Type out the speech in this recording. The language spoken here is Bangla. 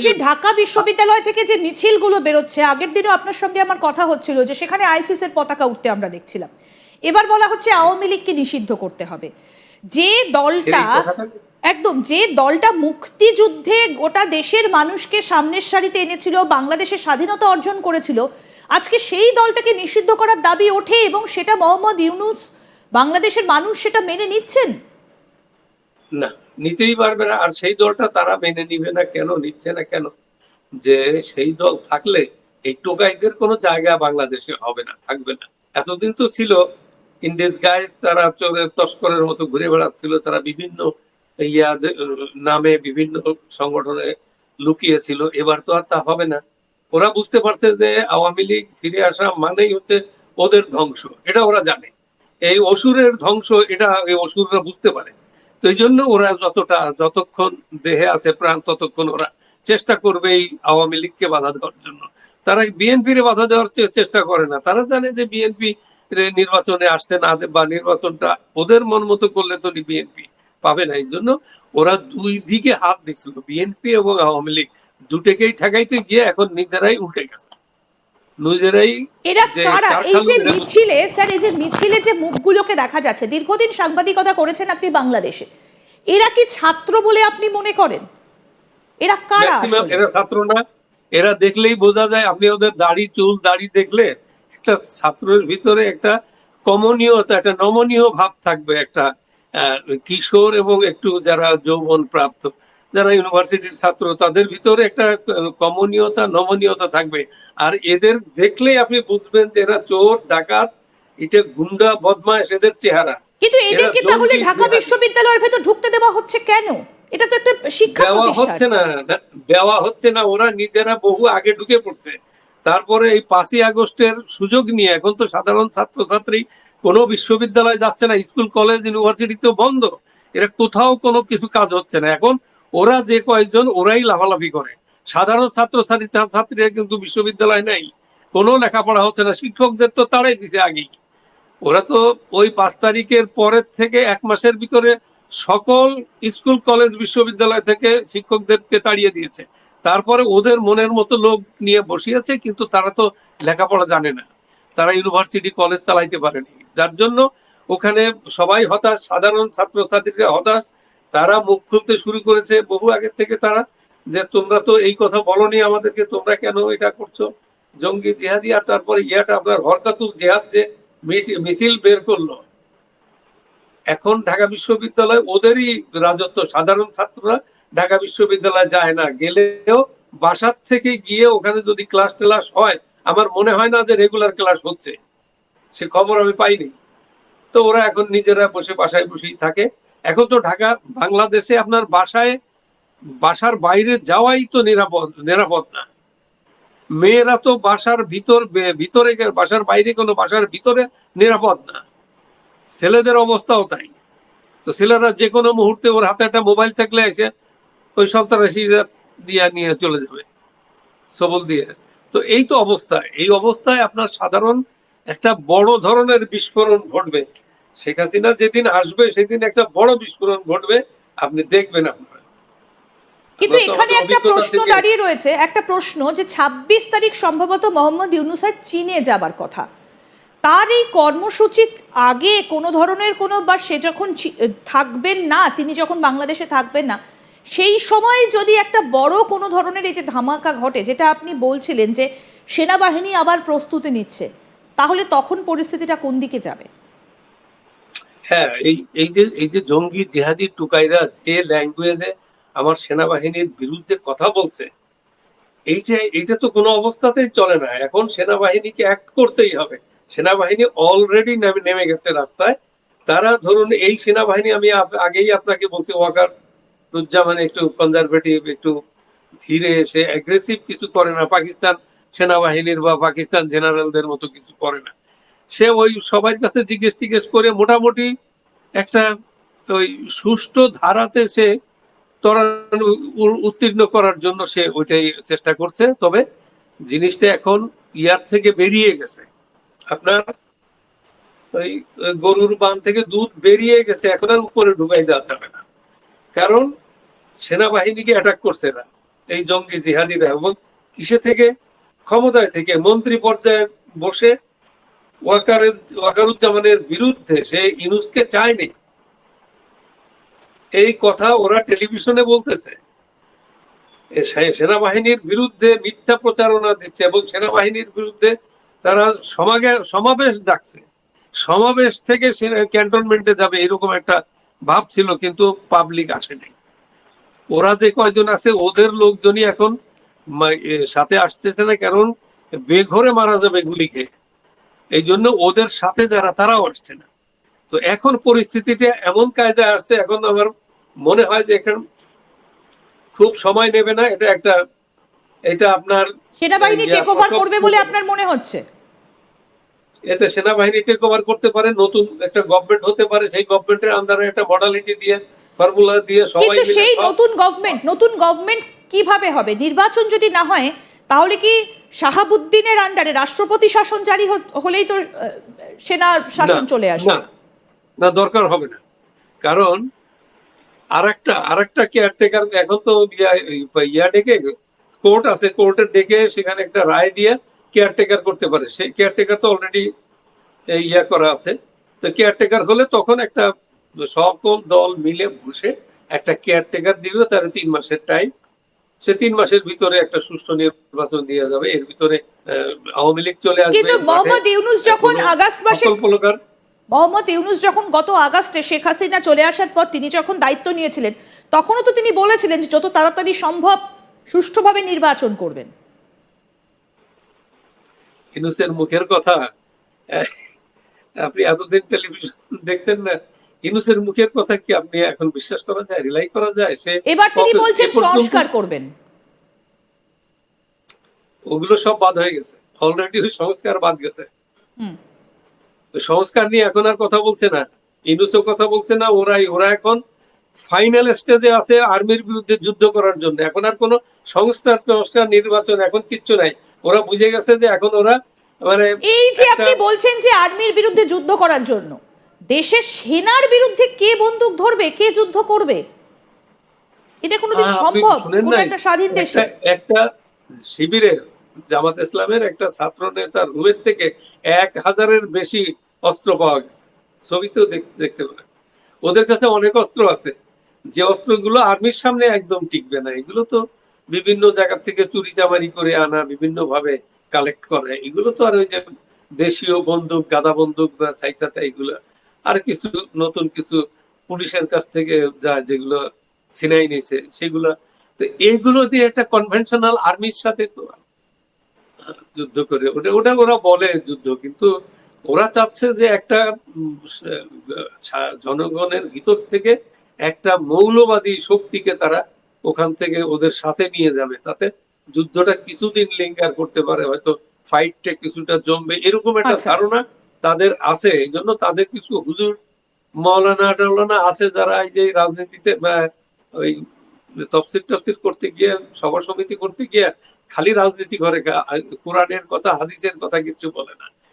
যে ঢাকা বিশ্ববিদ্যালয় থেকে যে মিছিলগুলো বেরোচ্ছে আগের দিনও আপনার সঙ্গে আমার কথা হচ্ছিল যে সেখানে আইসিস এর পতাকা উঠতে আমরা দেখছিলাম। এবার বলা হচ্ছে আওয়ামী লীগকে নিষিদ্ধ করতে হবে। যে দলটা একদম যে দলটা মুক্তিযুদ্ধে গোটা দেশের মানুষকে সামনের সারিতে এনেছিল বাংলাদেশের স্বাধীনতা অর্জন করেছিল আজকে সেই দলটাকে নিষিদ্ধ করার দাবি ওঠে এবং সেটা মোহাম্মদ ইউনুস বাংলাদেশের মানুষ সেটা মেনে নিচ্ছেন? না। নিতেই পারবে না। আর সেই দলটা তারা মেনে নিবে না কেন, নিচ্ছে না কেন? যে সেই দল থাকলে এই টোকাইদের কোনো জায়গা বাংলাদেশে হবে না, থাকবে না। এতদিন তো ছিল ইন্ডিস গাইজ, তারা চোরের তস্করের মতো ঘুরে বেড়াচ্ছিল, তারা বিভিন্ন ইয়া নামে বিভিন্ন সংগঠনে লুকিয়েছিল। এবার তো আর তা হবে না। ওরা বুঝতে পারছে যে আওয়ামী লীগ ফিরে আসা মানেই হচ্ছে ওদের ধ্বংস। এটা ওরা জানে। এই অসুরের ধ্বংস, এটা এই অসুররা বুঝতে পারে। তো এই জন্য ওরা যতটা, যতক্ষণ দেহে আছে প্রাণ, ততক্ষণ ওরা চেষ্টা করবে এই আওয়ামী লীগকে বাধা দেওয়ার জন্য। তারা বিএনপির বাধা দেওয়ার চেষ্টা করে না। তারা জানে যে বিএনপি নির্বাচনে আসতে না বা নির্বাচনটা ওদের মন মতো করলে তো বিএনপি পাবে না। এই জন্য ওরা দুই দিকে হাত দিছিল। বিএনপি এবং আওয়ামী লীগ দুটেকেই ঠেকাইতে গিয়ে এখন নিজেরাই উল্টে গেছে। নিজেরাই এরা কারা? এই যে মিছিলে স্যার এই যে মিছিলে যে মুখগুলোকে দেখা যাচ্ছে দীর্ঘদিন সাংবাদিকতা করেছেন আপনি বাংলাদেশে এরা কি ছাত্র বলে আপনি মনে করেন? এরা কারা এরা ছাত্র না এরা দেখলেই বোঝা যায় আপনি ওদের দাড়ি চুল দাড়ি দেখলে একটা ছাত্রের ভিতরে একটা কমনীয়তা একটা নমনীয় ভাব থাকবে একটা আহ, কিশোর এবং একটু যারা যৌবন প্রাপ্ত যারা ইউনিভার্সিটির ছাত্র তাদের ভিতরে একটা কমনীয়তা নমনীয়তা থাকবে। আর এদের দেখলেই আপনি বুঝবেন যে এরা চোর ডাকাত এটা গুন্ডা বদমাশ এদের চেহারা। কিন্তু এদেরকে তাহলে ঢাকা বিশ্ববিদ্যালয়ের ভেতর ঢুকতে দেওয়া হচ্ছে কেন? এটা তো একটা শিক্ষা দেওয়া হচ্ছে না দেওয়া হচ্ছে না। ওরা নিজেরা বহু আগে ঢুকে পড়ছে। তারপরে এই পাঁচই আগস্টের সুযোগ নিয়ে এখন তো সাধারণ ছাত্রছাত্রী কোনো বিশ্ববিদ্যালয় যাচ্ছে না স্কুল কলেজ ইউনিভার্সিটি তো বন্ধ। এরা কোথাও কোনো কিছু কাজ হচ্ছে না। এখন ওরা যে কয়েকজন, ওরাই লাফালাফি করে। সাধারণ ছাত্রছাত্রী ছাত্রীরা কিন্তু বিশ্ববিদ্যালয় নেই। কোনো লেখাপড়া হচ্ছে না। শিক্ষকদের তো তাড়াই দিছে আগেই। ওরা তো ওই পাঁচ তারিখের পরের থেকে এক মাসের ভিতরে সকল স্কুল, কলেজ, বিশ্ববিদ্যালয় থেকে শিক্ষকদেরকে তাড়িয়ে দিয়েছে। তারপরে ওদের মনের মতো লোক নিয়ে বসিয়েছে, কিন্তু তারা তো লেখাপড়া জানে না। তারা ইউনিভার্সিটি, কলেজ চালাইতে পারেনি। যার জন্য ওখানে সবাই হতাশ। সাধারণ ছাত্রছাত্রীরা হতাশ। তারা মুখ খুলতে শুরু করেছে বহু আগের থেকে তারা যে তোমরা তো এই কথা বলনি আমাদেরকে, তোমরা কেন এটা করছ? জঙ্গি জেহাদি আর তারপরে ইয়াটা, আপনার হরকাতুল জেহাদ যে মিছিল বের করল। এখন ঢাকা বিশ্ববিদ্যালয়, ওদেরই রাজত্ব। সাধারণ ছাত্ররা ঢাকা বিশ্ববিদ্যালয় যায় না। গেলেও বাসার থেকে গিয়ে ওখানে যদি ক্লাস টেলাস হয়, আমার মনে হয় না যে রেগুলার ক্লাস হচ্ছে। সে খবর আমি পাইনি। তো ওরা এখন নিজেরা বসে বাসায় বসেই থাকে। এখন তো ঢাকা, বাংলাদেশে আপনার বাসায়, বাসার বাইরে যাওয়াই তো নিরাপদ নিরাপদ না। মেয়েরা তো বাসার ভিতর ভিতরে, বাসার বাইরে কোনো বাসার ভিতরে নিরাপদ না। ছেলেদের অবস্থাও তাই। তো ছেলেরা যে কোনো মুহূর্তে ওর হাতে একটা মোবাইল থাকলে এসে ওই সন্ত্রাসীরা দিয়ে নিয়ে চলে যাবে, সবল দিয়ে। তো এই তো অবস্থা। এই অবস্থায় আপনার সাধারণ একটা বড় ধরনের বিস্ফোরণ ঘটবে। শেখ হাসিনা যেদিন আসবে সেদিন একটা বড় বিস্ফোরণ ঘটবে। আপনি দেখবেন আপনারা। কিন্তু এখানে একটা প্রশ্ন দাঁড়িয়ে রয়েছে একটা প্রশ্ন যে ২৬ তারিখ সম্ভবত মোহাম্মদ ইউনুসের চীনে যাবার কথা। তার এই কর্মসূচি আগে কোনো ধরনের কোনো বা সে যখন থাকবেন না তিনি যখন বাংলাদেশে থাকবেন না সেই সময় যদি একটা বড় কোনো ধরনের এই যে ধামাকা ঘটে যেটা আপনি বলছিলেন যে সেনাবাহিনী আবার প্রস্তুতি নিচ্ছে তাহলে তখন পরিস্থিতিটা কোন দিকে যাবে? হ্যাঁ এই এই যে এই যে জঙ্গি জেহাদি টুকাইরা যে ল্যাঙ্গুয়েজে আমার সেনাবাহিনীর বিরুদ্ধে কথা বলছে এইটা এইটা তো কোনো অবস্থাতেই চলে না। এখন সেনাবাহিনীকে অ্যাক্ট করতেই হবে। সেনাবাহিনী অলরেডি নেমে গেছে রাস্তায়। তারা ধরুন, এই সেনাবাহিনী আমি আগেই আপনাকে বলছি, ওয়াকার রুজ্জামান একটু কনজারভেটিভ একটু ধীরে সে অ্যাগ্রেসিভ কিছু করে না। পাকিস্তান সেনাবাহিনীর বা পাকিস্তান জেনারেলদের মতো কিছু করে না। সে ওই সবার কাছে জিজ্ঞেস টিজ্ঞেস করে মোটামুটি একটা ওই সুষ্ঠু ধারাতে সে উত্তীর্ণ করার জন্য সে ওইটাই চেষ্টা করছে। তবে জিনিসটা এখন ইয়ার থেকে বেরিয়ে গেছে। আপনার ওই গরুর বান থেকে দুধ বেরিয়ে গেছে, এখন আর উপরে ঢুকাই দেওয়া যাবে না। কারণ সেনাবাহিনীকে অ্যাটাক করছে না এই জঙ্গি জিহাদিরা এবং কিসে থেকে? ক্ষমতায় থেকে। মন্ত্রী পর্যায়ে বসে ওয়াকারের ওয়াকারুজ্জামানের বিরুদ্ধে সে ইনুসকে চায়নি। এই কথা ওরা টেলিভিশনে বলতেছে। সেনাবাহিনীর বিরুদ্ধে মিথ্যা প্রচারণা দিচ্ছে এবং সেনাবাহিনীর বিরুদ্ধে তারা সমাগে, সমাবেশ ডাকছে। সমাবেশ থেকে ক্যান্টনমেন্টে যাবে এরকম একটা ভাব ছিল, কিন্তু পাবলিক আসেনি। ওরা যে কয়জন আছে, ওদের লোকজনই এখন সাথে আসতেছে না, কারণ বেঘরে মারা যাবে গুলি খেয়ে এই জন্য ওদের সাথে যারা তারাও আসছে না। তো এখন পরিস্থিতিটা এমন কায়দায় আসছে এখন আমার মনে হয় যে এখন খুব সময় নেবে না। এটা একটা এটা আপনার সেনাবাহিনী টেক ওভার করবে বলে আপনার মনে হচ্ছে? এটা সেনাবাহিনী টেক ওভার করতে পারে নতুন একটা গভর্নমেন্ট হতে পারে সেই গভর্নমেন্টের আন্ডারে একটা মডালিটি দিয়ে ফর্মুলা দিয়ে সবাই কিন্তু সেই নতুন গভর্নমেন্ট নতুন গভর্নমেন্ট কীভাবে হবে? নির্বাচন যদি না হয় তাহলে কি শাহাবুদ্দিনের আন্ডারে রাষ্ট্রপতি শাসন জারি হলেই তো সেনা শাসন চলে আসবে? না দরকার হবে না। কারণ আরেকটা আরেকটা কেয়ারটেকার এখন তো ইয়া- ইয়া ডেকে কোর্ট আছে কোর্টের ডেকে সেখানে একটা রায় দিয়ে কেয়ারটেকার করতে পারে। সেই কেয়ারটেকার তো অলরেডি ইয়া করা আছে। তো কেয়ারটেকার হলে তখন একটা সকল দল মিলে বসে একটা কেয়ারটেকার দিবে তার তিন মাসের টাইম সে তিন মাসের ভিতরে একটা সুষ্ঠু নির্বাচন দিয়ে যাবে। এর ভিতরে আওয়ামী লীগ চলে আসবে। কিন্তু মোহাম্মদ ইউনুস যখন আগস্ট মাসে মোহাম্মদ ইউনুস যখন গত আগস্টে শেখ হাসিনা চলে আসার পর তিনি যখন দায়িত্ব নিয়েছিলেন তখনও তো তিনি বলেছিলেন যে যত তাড়াতাড়ি সম্ভব সুষ্ঠুভাবে নির্বাচন করবেন। ইনুসের মুখের কথা আপনি এতদিন টেলিভিশন দেখছেন না? ইনুসের মুখের কথা কি আপনি এখন বিশ্বাস করা যায় রিলাই করা যায়? সে এবার তিনি বলছেন সংস্কার করবেন। ওগুলো সব বাদ হয়ে গেছে। অলরেডি ওই সংস্কার বাদ গেছে। হুম। সংস্কার নিয়ে এখন আর কথা বলছে না। ইনুসও কথা বলছে না ওরাই ওরা এখন ফাইনাল স্টেজে আছে আর্মির বিরুদ্ধে যুদ্ধ করার জন্য। এখন আর কোনো সংস্কার সংস্কার নির্বাচন এখন কিচ্ছু নাই। ওরা বুঝে গেছে যে এখন ওরা মানে এই যে আপনি বলছেন যে আর্মির বিরুদ্ধে যুদ্ধ করার জন্য। দেশের সেনার বিরুদ্ধে কে বন্দুক ধরবে কে যুদ্ধ করবে? এটা কোনোদিন সম্ভব? কোন একটা স্বাধীন দেশে একটা- শিবিরের জামাত ইসলামের একটা ছাত্র নেতার রুমের থেকে এক হাজারের বেশি অস্ত্র পাওয়া গেছে। ছবিতেও দেখতে পারেন। ওদের কাছে অনেক অস্ত্র আছে। যে অস্ত্রগুলো আর্মির সামনে একদম টিকবে না। এগুলো তো বিভিন্ন জায়গা থেকে চুরি চামারি করে আনা বিভিন্ন ভাবে কালেক্ট করে। এগুলো তো আর ওই যে দেশীয় বন্দুক গাদা বন্দুক বা সাইসাতা এগুলো আর কিছু নতুন কিছু পুলিশের কাছ থেকে যা যেগুলো সিনাই নিছে সেগুলো তো এইগুলো দিয়ে একটা কনভেনশনাল আর্মির সাথে তো যুদ্ধ করে ওটা ওটা ওরা বলে যুদ্ধ কিন্তু ওরা চাচ্ছে যে একটা জনগণের ভিতর থেকে একটা মৌলবাদী শক্তিকে তারা ওখান থেকে ওদের সাথে নিয়ে যাবে তাতে যুদ্ধটা কিছুদিন লিঙ্কার করতে পারে হয়তো ফাইটটা কিছুটা জমবে এরকম একটা আচ্ছা। ধারণা তাদের আছে এই জন্য তাদের কিছু হুজুর মৌলানা টৌলানা আছে যারা এই যে রাজনীতিতে ওই তফসিল টফসিল করতে গিয়ে, সভা সমিতি করতে গিয়ে খালি রাজনীতি করে কোরআনের কথা, হাদিসের কথা কিছু বলে না।